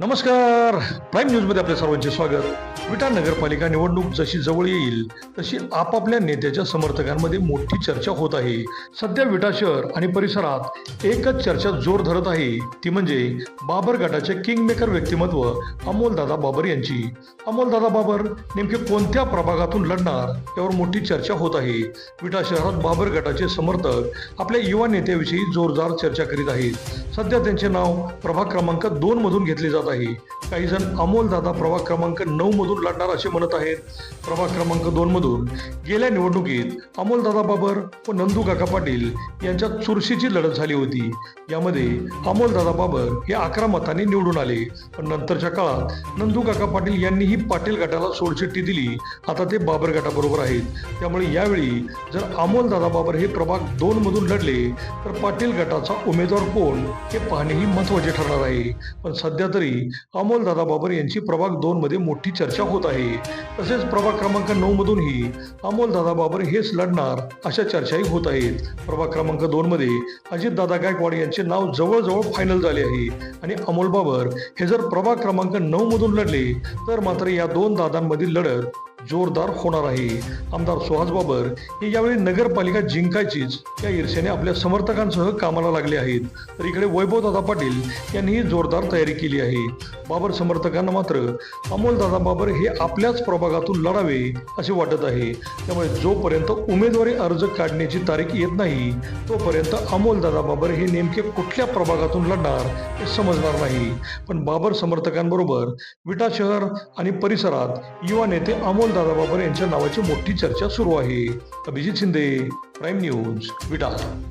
नमस्कार. प्राईम न्यूजमध्ये आपल्या सर्वांचे स्वागत. विटा नगरपालिका निवडणूक जशी जवळ येईल तशी आपापल्या नेत्याच्या समर्थकांमध्ये मोठी चर्चा होत आहे. सध्या विटा शहर आणि परिसरात एकच चर्चा जोर धरत आहे. ती म्हणजे बाबर गटाचे किंगमेकर व्यक्तिमत्व अमोलदादा बाबर यांची. अमोलदादा बाबर नेमके कोणत्या प्रभागातून लढणार यावर मोठी चर्चा होत आहे. विटा शहरात बाबर गटाचे समर्थक आपल्या युवा नेत्याविषयी जोरदार चर्चा करीत आहेत. सध्या त्यांचे नाव प्रभाग क्रमांक दोन मधून घेतले जात आहे. काही जण अमोलदादा प्रभाग क्रमांक नऊ मधून लढणार असे म्हणत आहेत. प्रभाग क्रमांक दोन मधून गेल्या निवडणुकीत अमोलदादा बाबर व नंदू काका पाटील यांच्यात चुरशीची लढत झाली होती. यामध्ये अमोलदादा बाबर हे अकरा मतांनी निवडून आले. पण नंतरच्या काळात नंदू काका पाटील यांनीही पाटील गटाला सोडचिठ्ठी दिली. आता ते बाबर गटाबरोबर आहेत. त्यामुळे यावेळी जर अमोलदादा बाबर हे प्रभाग दोन मधून लढले तर पाटील गटाचा उमेदवार कोण हे पाहणेही महत्त्वाचे ठरणार आहे. पण सध्या तरी अमोलदादा बाबर यांची प्रभाग दोन मध्ये मोठी चर्चा होत आहे. तसेच प्रभाग क्रमांक नऊ मधूनही अमोलदादा बाबर हेच लढणार अशा चर्चाही होत आहेत. प्रभाग क्रमांक दोन मध्ये अजितदादा गायकवाड यांचे नाव जवळजवळ फायनल झाले आहे. आणि अमोल बाबर हे जर प्रभाग क्रमांक नऊ मधून लढले तर मात्र या दोन दादांमधील लढत जोरदार होणार आहे. आमदार सुहास बाबर हे यावेळी नगरपालिका जिंकायचीच या ईर्ष्याने आपल्या समर्थकांसह कामाला लागले आहेत. तर इकडे वैभवदादा पाटील यांनीही जोरदार तयारी केली आहे. बाबर समर्थकांना मात्र अमोलदादा बाबर हे आपल्याच प्रभागातून लढावे असे वाटत आहे. त्यामुळे जोपर्यंत उमेदवारी अर्ज काढण्याची तारीख येत नाही तोपर्यंत अमोलदादा बाबर हे नेमके कुठल्या प्रभागातून लढणार हे समजणार नाही. पण बाबर समर्थकांबरोबर विटा शहर आणि परिसरात युवा नेते अमोलदादा बाबर यांच्या नावाची मोठी चर्चा सुरू आहे. Abhijit Shinde prime news Vita.